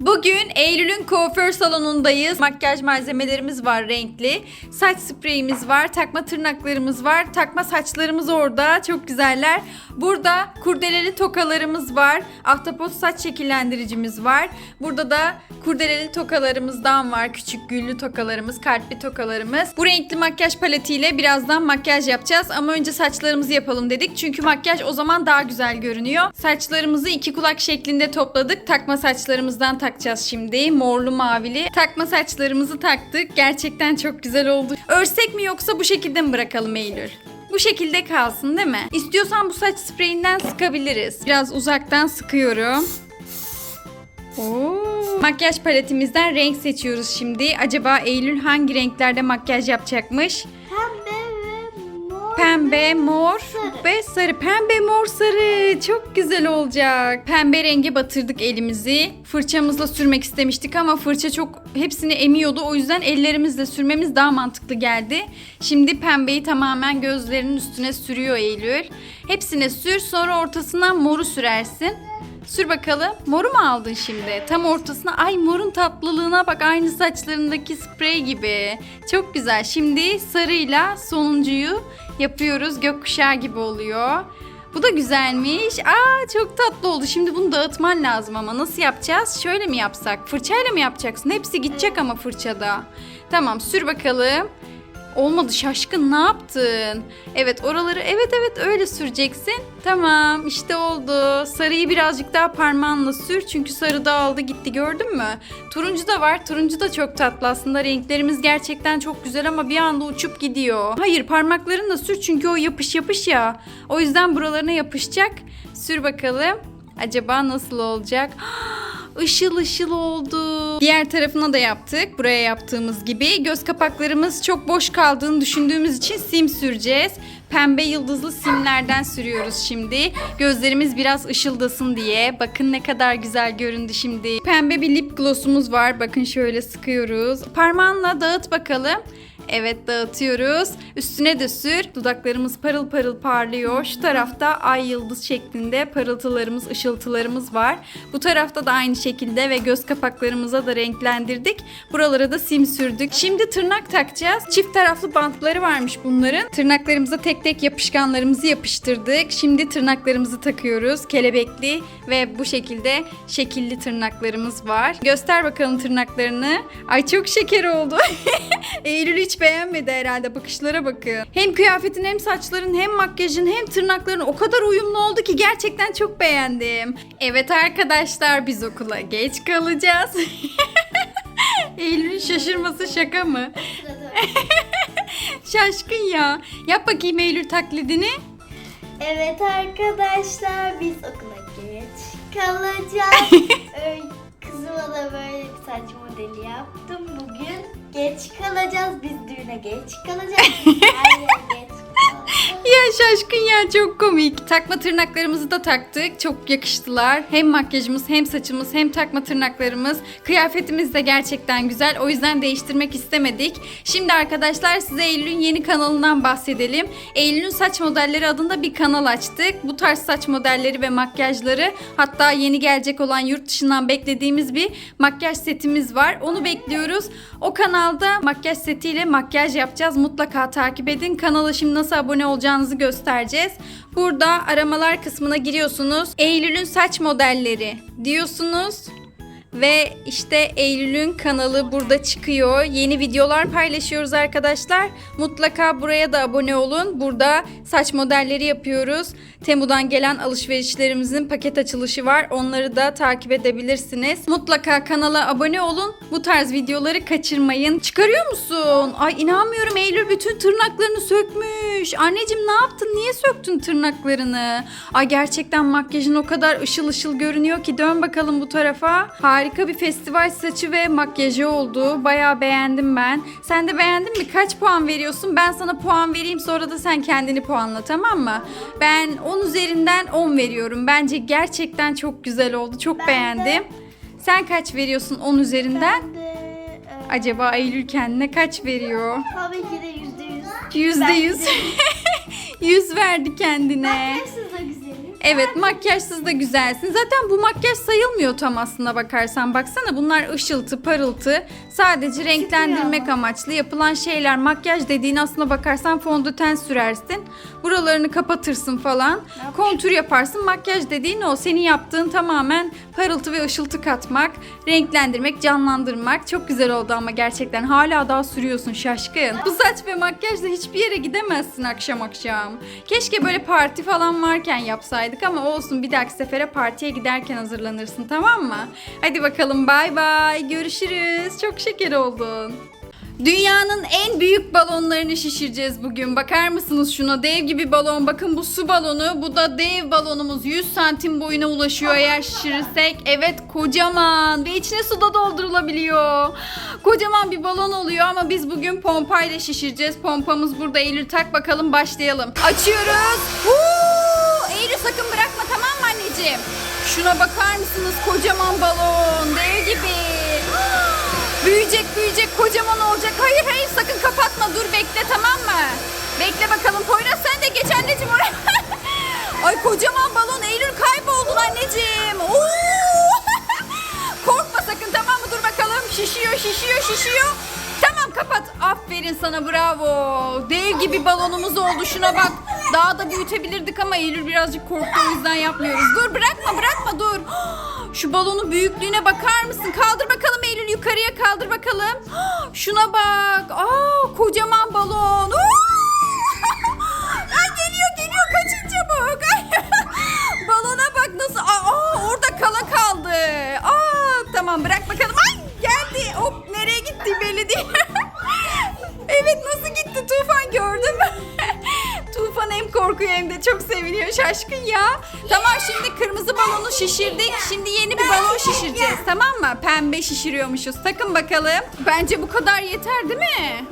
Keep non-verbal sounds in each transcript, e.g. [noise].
Bugün Eylül'ün kuaför salonundayız. Makyaj malzemelerimiz var renkli. Saç spreyimiz var, takma tırnaklarımız var, takma saçlarımız orada. Çok güzeller. Burada kurdeleli tokalarımız var. Ahtapot saç şekillendiricimiz var. Burada da kurdeleli tokalarımızdan var. Küçük güllü tokalarımız, kalpli tokalarımız. Bu renkli makyaj paletiyle birazdan makyaj yapacağız. Ama önce saçlarımızı yapalım dedik. Çünkü makyaj o zaman daha güzel görünüyor. Saçlarımızı iki kulak şeklinde topladık. Takma saçlarımızdan takacağız şimdi. Morlu mavili. Takma saçlarımızı taktık. Gerçekten çok güzel oldu. Örsek mi yoksa bu şekilde mi bırakalım Eylül? Bu şekilde kalsın değil mi? İstiyorsan bu saç spreyinden sıkabiliriz. Biraz uzaktan sıkıyorum. Oo. Makyaj paletimizden renk seçiyoruz şimdi. Acaba Eylül hangi renklerde makyaj yapacakmış? Pembe mor. Sarı. ve sarı. Pembe, mor, sarı. Çok güzel olacak. Pembe rengi batırdık elimizi. Fırçamızla sürmek istemiştik ama fırça çok hepsini emiyordu. O yüzden ellerimizle sürmemiz daha mantıklı geldi. Şimdi pembeyi tamamen gözlerinin üstüne sürüyor Eylül. Hepsine sür sonra ortasına moru sürersin. Sür bakalım. Moru mu aldın şimdi? Tam ortasına. Ay morun tatlılığına bak. Aynı saçlarındaki sprey gibi. Çok güzel. Şimdi sarıyla sonuncuyu yapıyoruz. Gökkuşağı gibi oluyor. Bu da güzelmiş. Aa çok tatlı oldu. Şimdi bunu dağıtman lazım ama nasıl yapacağız? Şöyle mi yapsak? Fırçayla mı yapacaksın? Hepsi gidecek ama fırçada. Tamam sür bakalım. Olmadı şaşkın ne yaptın? Evet oraları evet evet öyle süreceksin. Tamam işte oldu. Sarıyı birazcık daha parmağınla sür çünkü sarı dağıldı gitti gördün mü? Turuncu da var. Turuncu da çok tatlı aslında. Renklerimiz gerçekten çok güzel ama bir anda uçup gidiyor. Hayır parmaklarınla sür çünkü o yapış yapış ya. O yüzden buralarına yapışacak. Sür bakalım. Acaba nasıl olacak? [gasps] Işıl ışıl oldu. Diğer tarafına da yaptık. Buraya yaptığımız gibi. Göz kapaklarımız çok boş kaldığını düşündüğümüz için sim süreceğiz. Pembe yıldızlı simlerden sürüyoruz şimdi. Gözlerimiz biraz ışıldasın diye. Bakın ne kadar güzel göründü şimdi. Pembe bir lip glossumuz var. Bakın şöyle sıkıyoruz. Parmağınla dağıt bakalım. Evet dağıtıyoruz. Üstüne de sür. Dudaklarımız parıl parıl parlıyor. Şu tarafta ay yıldız şeklinde parıltılarımız, ışıltılarımız var. Bu tarafta da aynı şekilde ve göz kapaklarımıza da renklendirdik. Buralara da sim sürdük. Şimdi tırnak takacağız. Çift taraflı bantları varmış bunların. Tırnaklarımıza tek tek yapışkanlarımızı yapıştırdık. Şimdi tırnaklarımızı takıyoruz. Kelebekli ve bu şekilde şekilli tırnaklarımız var. Göster bakalım tırnaklarını. Ay çok şeker oldu. [laughs] Eylül hiç beğenmedi herhalde. Bakışlara bakın. Hem kıyafetin hem saçların hem makyajın hem tırnakların o kadar uyumlu oldu ki gerçekten çok beğendim. Evet arkadaşlar biz okula geç kalacağız. [laughs] Eylül'ün şaşırması şaka mı? [laughs] Şaşkın ya. Yap bakayım Eylül taklidini. Evet arkadaşlar biz okula geç kalacağız. [laughs] Kızıma da böyle bir saç modeli yaptım. Bugün geç kalacağız. Biz düğüne geç kalacağız. Her yere geç. [laughs] Ya şaşkın ya çok komik. Takma tırnaklarımızı da taktık. Çok yakıştılar. Hem makyajımız hem saçımız hem takma tırnaklarımız. Kıyafetimiz de gerçekten güzel. O yüzden değiştirmek istemedik. Şimdi arkadaşlar size Eylül'ün yeni kanalından bahsedelim. Eylül'ün saç modelleri adında bir kanal açtık. Bu tarz saç modelleri ve makyajları hatta yeni gelecek olan yurt dışından beklediğimiz bir makyaj setimiz var. Onu bekliyoruz. O kanalda makyaj setiyle makyaj yapacağız. Mutlaka takip edin. Kanala şimdi nasıl abone olacağınızı göstereceğiz. Burada aramalar kısmına giriyorsunuz. Eylül'ün saç modelleri diyorsunuz. Ve işte Eylül'ün kanalı burada çıkıyor. Yeni videolar paylaşıyoruz arkadaşlar. Mutlaka buraya da abone olun. Burada saç modelleri yapıyoruz. Temu'dan gelen alışverişlerimizin paket açılışı var. Onları da takip edebilirsiniz. Mutlaka kanala abone olun. Bu tarz videoları kaçırmayın. Çıkarıyor musun? Ay inanmıyorum Eylül bütün tırnaklarını sökmüş. Anneciğim ne yaptın? Niye söktün tırnaklarını? Ay gerçekten makyajın o kadar ışıl ışıl görünüyor ki dön bakalım bu tarafa. Harika bir festival saçı ve makyajı oldu. Bayağı beğendim ben. Sen de beğendin mi? Kaç puan veriyorsun? Ben sana puan vereyim sonra da sen kendini puanla tamam mı? Ben 10 üzerinden 10 veriyorum. Bence gerçekten çok güzel oldu. Çok Ben de- beğendim. Sen kaç veriyorsun 10 üzerinden? Ben de e, Acaba Eylül kendine kaç veriyor? tabii ki de yüzde yüz. Yüzde Ben yüz. de- [laughs] Yüz verdi kendine. Makyajsız da güzelim. Evet makyajsız da güzelsin. Zaten bu makyaj sayılmıyor tam aslına bakarsan. Baksana bunlar ışıltı, parıltı. Sadece renklendirmek amaçlı yapılan şeyler. Makyaj dediğin aslına bakarsan fondöten sürersin. Buralarını kapatırsın falan. Kontür yaparsın. Makyaj dediğin o. Senin yaptığın tamamen parıltı ve ışıltı katmak, renklendirmek, canlandırmak. Çok güzel oldu ama gerçekten. Hala daha sürüyorsun şaşkın. Bu saç ve makyajla hiçbir yere gidemezsin akşam akşam. Keşke böyle parti falan varken yapsaydık ama olsun bir dahaki sefere partiye giderken hazırlanırsın tamam mı? Hadi bakalım bay bay görüşürüz. Çok şeker oldun. Dünyanın en büyük balonlarını şişireceğiz bugün. Bakar mısınız şuna? Dev gibi balon. Bakın bu su balonu. Bu da dev balonumuz. 100 santim boyuna ulaşıyor eğer şişirirsek. Evet kocaman. Ve içine su da doldurulabiliyor. Kocaman bir balon oluyor ama biz bugün pompayla şişireceğiz. Pompamız burada. Eylül tak bakalım başlayalım. Açıyoruz. Huu! Eylül sakın bırakma tamam mı anneciğim? Şuna bakar mısınız? Kocaman balon. Dev gibi. [gasps] Büyüyecek büyüyecek kocaman olacak. Hayır hayır sakın kapatma dur bekle tamam mı? Bekle bakalım Poyraz sen de geç anneciğim oraya. [laughs] Ay kocaman balon Eylül kayboldun anneciğim. [laughs] Korkma sakın tamam mı dur bakalım. Şişiyor şişiyor şişiyor. Tamam kapat. Aferin sana bravo. Dev gibi balonumuz oldu şuna bak. Daha da büyütebilirdik ama Eylül birazcık korktu o yüzden yapmıyoruz. Dur bırakma bırakma dur. [gasps] Şu balonun büyüklüğüne bakar mısın? Kaldır bakalım Eylül yukarıya kaldır bakalım. [gasps] Şuna bak. Aa kocaman balon. [laughs] Ay geliyor geliyor kaçın çabuk. [laughs] Ay, [laughs] Balona bak nasıl. Aa orada kala kaldı. Aa tamam bırak bakalım. Ay geldi. Hop nereye gitti belli değil. Tufan hem de çok seviniyor şaşkın ya. Tamam şimdi kırmızı balonu şişirdik. Şimdi yeni bir balon şişireceğiz tamam mı? Pembe şişiriyormuşuz. Takın bakalım. Bence bu kadar yeter değil mi?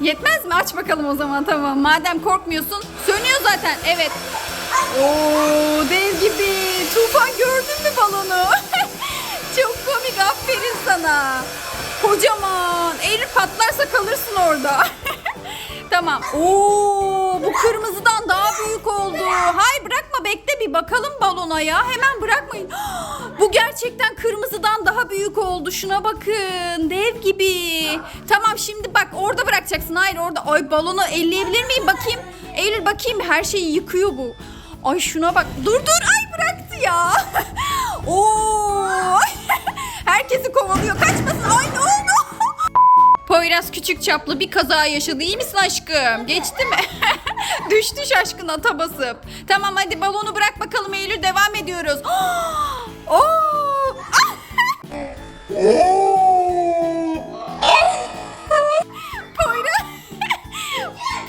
Yetmez mi? Aç bakalım o zaman tamam. Madem korkmuyorsun. Sönüyor zaten. Evet. Oo dev gibi. Tufan gördün mü balonu? [laughs] Çok komik. Aferin sana. Kocaman. Eylül patlarsa kalırsın orada. [laughs] tamam. Oo kırmızıdan daha büyük oldu. Hay bırakma bekle bir bakalım balona ya. Hemen bırakmayın. [gasps] Bu gerçekten kırmızıdan daha büyük oldu. Şuna bakın. Dev gibi. Tamam şimdi bak orada bırakacaksın. Hayır orada. Ay balonu elleyebilir miyim bakayım? Eylül bakayım her şeyi yıkıyor bu. Ay şuna bak. Dur dur. Ay bıraktı ya. [laughs] Oo. [laughs] Herkesi kovalıyor. Kaçmasın. Ay ne oldu? [laughs] Poyraz küçük çaplı bir kaza yaşadı. İyi misin aşkım? Geçti mi? [laughs] Düştü şaşkın ata basıp. Tamam hadi balonu bırak bakalım Eylül devam ediyoruz. [gasps] [laughs] Poyraz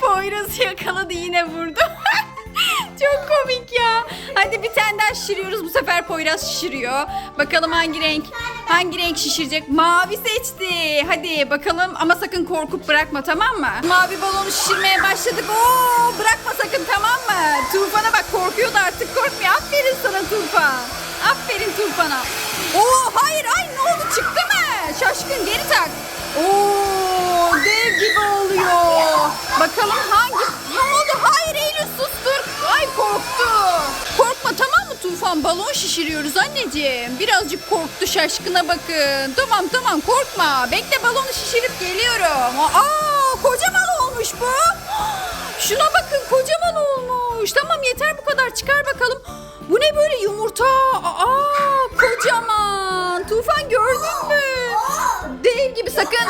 [laughs] Poyraz yakaladı yine vurdu. Çok komik ya. Hadi bir tane daha şişiriyoruz. Bu sefer Poyraz şişiriyor. Bakalım hangi renk? Hangi renk şişirecek? Mavi seçti. Hadi bakalım ama sakın korkup bırakma tamam mı? Mavi balonu şişirmeye başladık. Oo bırakma sakın tamam mı? Tufan'a bak korkuyordu artık korkmuyor. Aferin sana Tufan. Aferin Tufan'a. Oo hayır ay ne oldu çıktı mı? Şaşkın geri tak. Oo dev gibi oluyor. Bakalım hangi? Ne oldu? Hayır Eylül sustur. Ay korktu. Tufan? Balon şişiriyoruz anneciğim. Birazcık korktu şaşkına bakın. Tamam tamam korkma. Bekle balonu şişirip geliyorum. Aa kocaman olmuş bu. Şuna bakın kocaman olmuş. Tamam yeter bu kadar çıkar bakalım. Bu ne böyle yumurta? Aa kocaman. Sakın.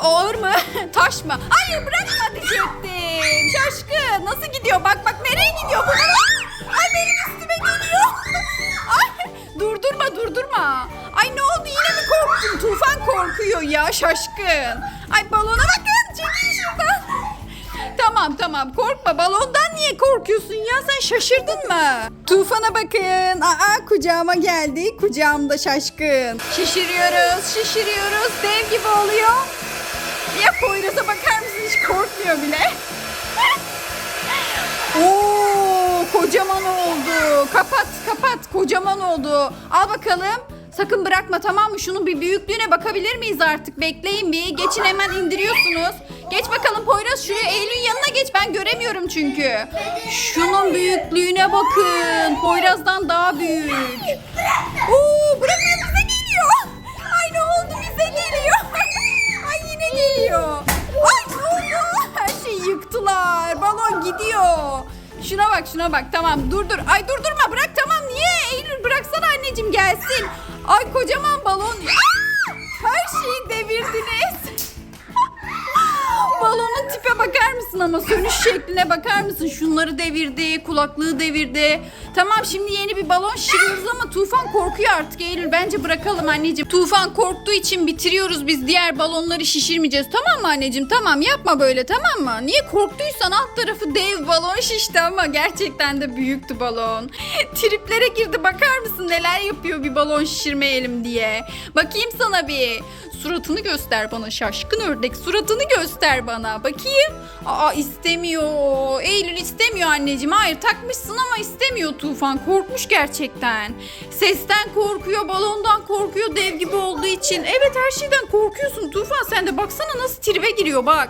Ağır mı? Taş mı? Hayır bırakma diyecektim. Şaşkın. Nasıl gidiyor? Bak bak nereye gidiyor bu? Ay benim üstüme geliyor. [laughs] Ay durdurma durdurma. Ay ne oldu yine mi korktun? Tufan korkuyor ya şaşkın. Ay balona bakın. Tamam tamam korkma balondan niye korkuyorsun ya sen şaşırdın mı? Tufana bakın aa kucağıma geldi kucağımda şaşkın. Şişiriyoruz şişiriyoruz dev gibi oluyor. Ya Poyraz'a bakar mısın hiç korkmuyor bile. [laughs] Oo kocaman oldu. Kapat kapat kocaman oldu. Al bakalım. Sakın bırakma tamam mı? Şunun bir büyüklüğüne bakabilir miyiz artık? Bekleyin bir. Geçin hemen indiriyorsunuz. Geç bakalım Poyraz şuraya Eylül yanına geç ben göremiyorum çünkü. Şunun büyüklüğüne bakın. Poyraz'dan daha büyük. Oo bırakın bize geliyor. Ay ne oldu bize geliyor. [laughs] Ay yine geliyor. Ay ne oldu? Her şeyi yıktılar. Balon gidiyor. Şuna bak şuna bak tamam dur dur. Ay durdurma bırak tamam niye? Eylül bıraksana anneciğim gelsin. Ay kocaman balon. Aa! Her şeyi devirdiniz. Ama sönüş şekline bakar mısın? Şunları devirdi, kulaklığı devirdi. Tamam şimdi yeni bir balon şişiriyoruz ama Tufan korkuyor artık Eylül. Bence bırakalım anneciğim. Tufan korktuğu için bitiriyoruz biz diğer balonları şişirmeyeceğiz. Tamam mı anneciğim? Tamam yapma böyle tamam mı? Niye korktuysan alt tarafı dev balon şişti ama gerçekten de büyüktü balon. [laughs] Triplere girdi bakar mısın neler yapıyor bir balon şişirmeyelim diye. Bakayım sana bir. Suratını göster bana şaşkın ördek. Suratını göster bana. Bakayım. Aa istemiyor. Eylül istemiyor anneciğim. Hayır takmışsın ama istemiyor Tufan. Korkmuş gerçekten. Sesten korkuyor, balondan korkuyor dev gibi olduğu için. Evet her şeyden korkuyorsun Tufan. Sen de baksana nasıl tribe giriyor bak.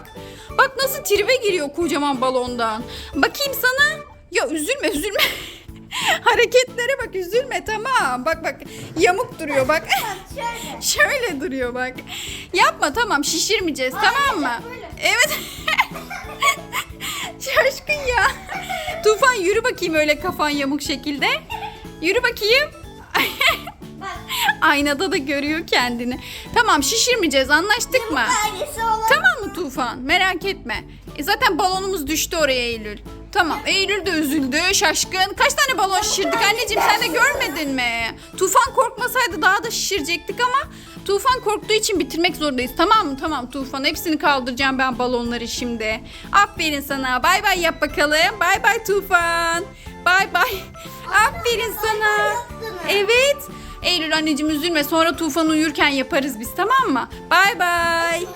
Bak nasıl tribe giriyor kocaman balondan. Bakayım sana. Ya üzülme üzülme. [laughs] Hareketlere bak üzülme tamam. Bak bak yamuk duruyor bak. [laughs] Şöyle. Şöyle duruyor bak. Yapma tamam şişirmeyeceğiz tamam mı? böyle. Evet. [laughs] Şaşkın ya. Tufan yürü bakayım öyle kafan yamuk şekilde. Yürü bakayım. Bak. [laughs] Aynada da görüyor kendini. Tamam şişirmeyeceğiz anlaştık mı? Tamam mı Tufan? Merak etme. E zaten balonumuz düştü oraya Eylül. Tamam Eylül de üzüldü şaşkın. Kaç tane balon şişirdik anneciğim sen de görmedin mi? Tufan korkmasaydı daha da şişirecektik ama Tufan korktuğu için bitirmek zorundayız. Tamam mı? Tamam Tufan hepsini kaldıracağım ben balonları şimdi. Aferin sana. Bay bay yap bakalım. Bay bay Tufan. Bay bay. Aferin sana. Evet. Eylül anneciğim üzülme sonra Tufan uyurken yaparız biz tamam mı? Bay bay.